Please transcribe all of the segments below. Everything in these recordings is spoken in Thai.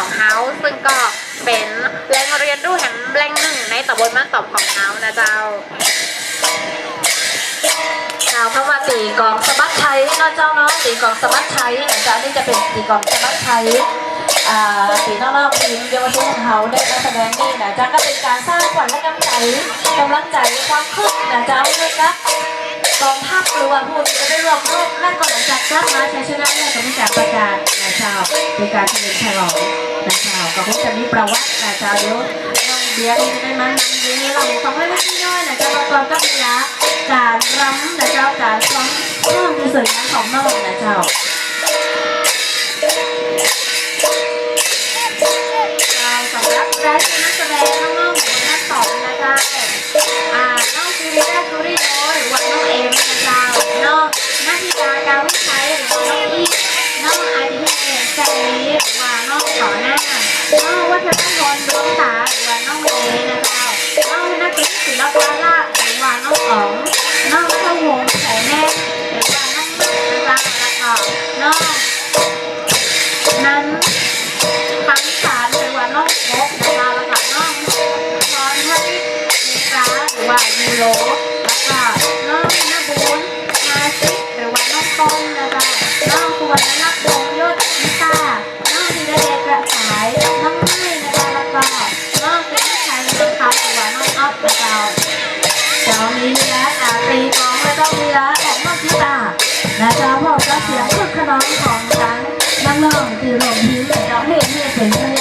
ของเฮาซึ่งก็เป็นแหล่งเรียนรู้แห่งแหล่งหนึ่งในตำบลบ้านตอบของเฮานะเจ้าเจ้าเพรามาตีกองสะบัดไทยเนาะเจ้าเนาะตีกองสะบัดไทยนะเจ้านี่จะเป็นตีกองสะบัดไทยสีน้อกๆทีมเยาวชนของเขาได้มาแสดงนี่นะจ๊ะก็เป็นการสร้างขวัญและกำลังใจกำลังใจความคึกนะจ๊ะให้กัก กองภาพรวมผู้ที่จะได้รวมรูปและก่อนหลังจากกลับมาใช้ชนะและกับมิจารประกาศนายชาวเป็การเฉลิมฉลองนายชาวก็คงจะมีประวัตินายชาวเดี๋ยวน้องเบียร์จะได้มั้งน้องเบียร์เราขอให้ไม่ที่ย้อยนายชาวตอนก็มีละการรำนายชาวการซ้อมเรื่องที่สวยงามของน้องนายชาว เจ้าวียะและนอกทิตานละจ้าพ่อเจ้าเสียงคึกขนองของฉันนั่งร้องที่โรงพิมพ์เจ้าเฮ่เฮ่เป็นเ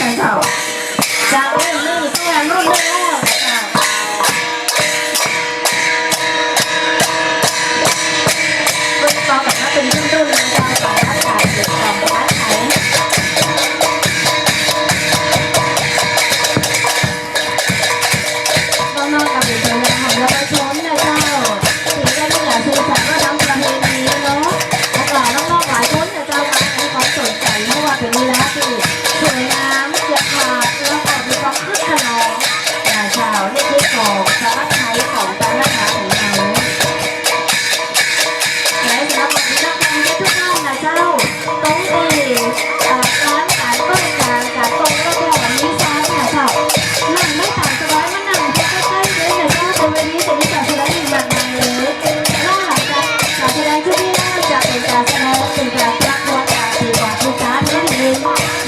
แฟนเก่าจากรุ่นหนึ่งสู่รุ่นหนึ่ง ที่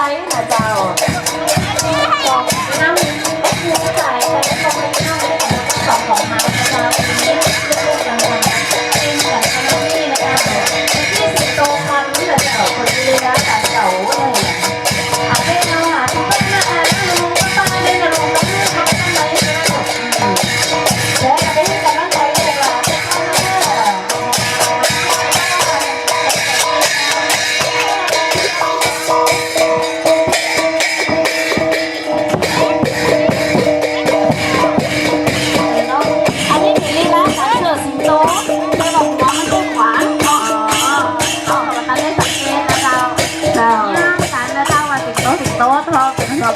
นะเจ้าบอกน้ำเอ็กซ์ยูจ่ายแต่ก็ไปนั่งเล่นสองของมานะเจ้า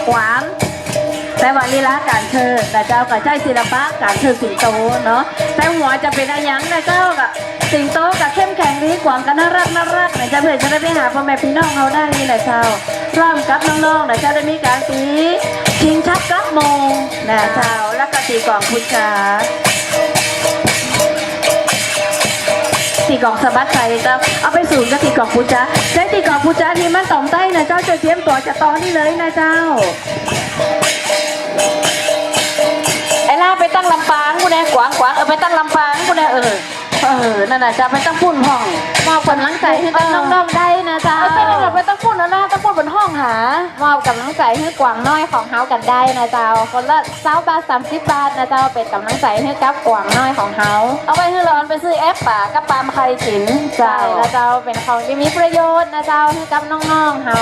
ขวานแต่ว่าลีลาการเชิดแต่เจ้าก็ใช่ศิลปะการเชิดสิงโตเนาะแต่หัวจะเป็นอะไรยังนะเจ้ากับสิงโตกับเข้มแข็งดีกว่ากันน่ารักน่ารักนะเจ้าเพื่อจะได้ไปหาพ่อแม่พี่น้องเขาได้นี่แหละเจ้าพร้อมกับน้องๆนะเจ้าได้มีการตีชิงชักกับโมงนะเจ้าแล้วก็ตีกล่องพุชา ตีกล่องสะบัดไข่เจ้าเอาไปสูงกับตีกล่องปูจ้าใช้ตีกล่องปูจ้าที่มันต่อมใต้นะเจ้าจะเตรียมตัวจะตอนนี่เลยนะเจ้าไอ้ล่าไปตั้งลำปางกูแน่กวางกวางเออไปตั้งลำปางกูแน่เออเออนั่นน่ะจะไปตั้งพุ่นห้องมอบกำลังใจให้กับน้องๆได้นะเจ้าเอาไปตั้งไปตั้งพุ่นนะล่ะตั้งพุ่นบนห้องหามอบกำลังใจให้กวางน้อยของเฮากันได้นะเจ้าคนละเศร้าบาทสามสิบบาทนะเจ้าเป็นกำลังใจให้กับกวางน้อยของเฮาเอาไปให้ร้อน ไปซื้อแอปป่ากับปลาไข่กินใช่นะเจ้าเป็นของที่มีประโยชน์นะเจ้าให้กับน้องๆเฮา